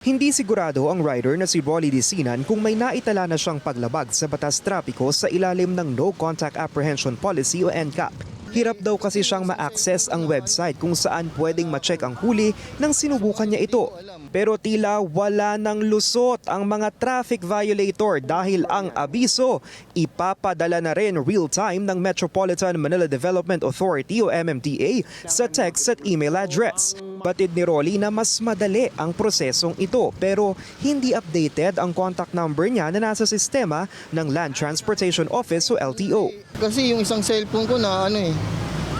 Hindi sigurado ang rider na si Rolly Disinan kung may naitala na siyang paglabag sa batas trapiko sa ilalim ng No Contact Apprehension Policy o NCAP. Hirap daw kasi siyang ma-access ang website kung saan pwedeng ma-check ang huli nang sinubukan niya ito. Pero tila wala nang lusot ang mga traffic violator dahil ang abiso ipapadala na rin real-time ng Metropolitan Manila Development Authority o MMDA sa text at email address. Batid ni Rolly na mas madali ang prosesong ito pero hindi updated ang contact number niya na nasa sistema ng Land Transportation Office o LTO. Kasi yung isang cellphone ko na ano eh,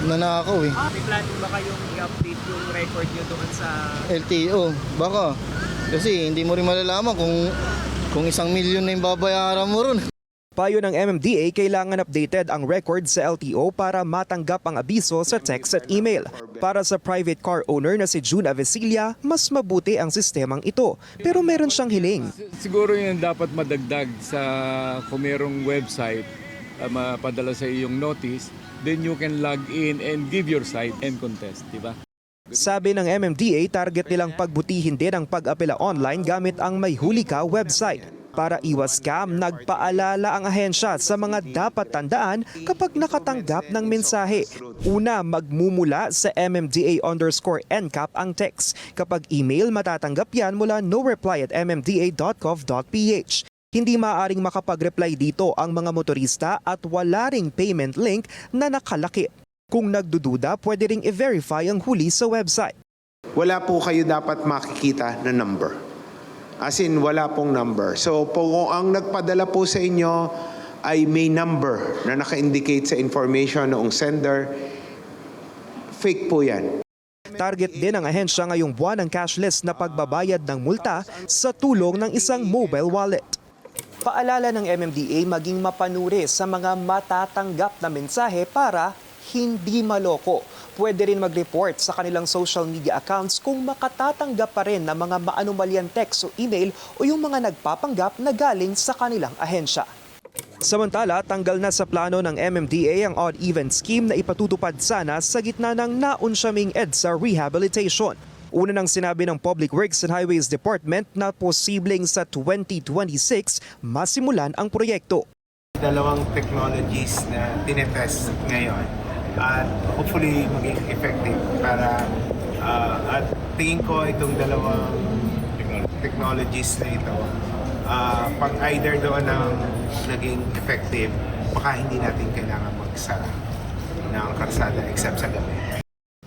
nanakaw eh. May plano ba kayong i-update yung record niyo doon sa LTO, baka. Kasi hindi mo rin malalaman kung kung isang milyon na yung babayaran mo ron. Payo ng MMDA, kailangan updated ang record sa LTO para matanggap ang abiso sa text at email. Para sa private car owner na si June Avesilia, mas mabuti ang sistemang ito. Pero meron siyang hiling. Siguro yun dapat madagdag sa kung merong website uh, mapadala sa iyong notice, then you can log in and give your site and contest, di ba? Sabi ng MMDA, target nilang pagbutihin din ang pag-apela online gamit ang May Huli Ka website. Para iwas scam, nagpaalala ang ahensya sa mga dapat tandaan kapag nakatanggap ng mensahe. Una, magmumula sa MMDA underscore NCAP ang text. Kapag email, matatanggap yan mula no reply at mmda.gov.ph. Hindi maaaring makapag-reply dito ang mga motorista at wala ring payment link na nakalakip. Kung nagdududa, pwede ring i-verify ang huli sa website. wala po kayo dapat makikita na number. As in, wala pong number. So, po, kung ang nagpadala po sa inyo ay may number na naka-indicate sa information noong sender, fake po yan. Target din ng ahensya ngayong buwan ng cashless na pagbabayad ng multa sa tulong ng isang mobile wallet. Paalala ng MMDA maging mapanuri sa mga matatanggap na mensahe para hindi maloko. Pwede rin mag-report sa kanilang social media accounts kung makatatanggap pa rin ng mga maanumalyang text o email o yung mga nagpapanggap na galing sa kanilang ahensya. Samantala, tanggal na sa plano ng MMDA ang odd-even scheme na ipatutupad sana sa gitna ng naunsyaming EDSA rehabilitation. Una nang sinabi ng Public Works and Highways Department na posibleng sa 2026 masimulan ang proyekto. dalawang technologies na tinetest ngayon at hopefully maging effective para ah, at tingin ko itong dalawang technologies na ito ah, pag either doon ang naging effective baka hindi natin kailangan magsara ng karsada except sa gabi.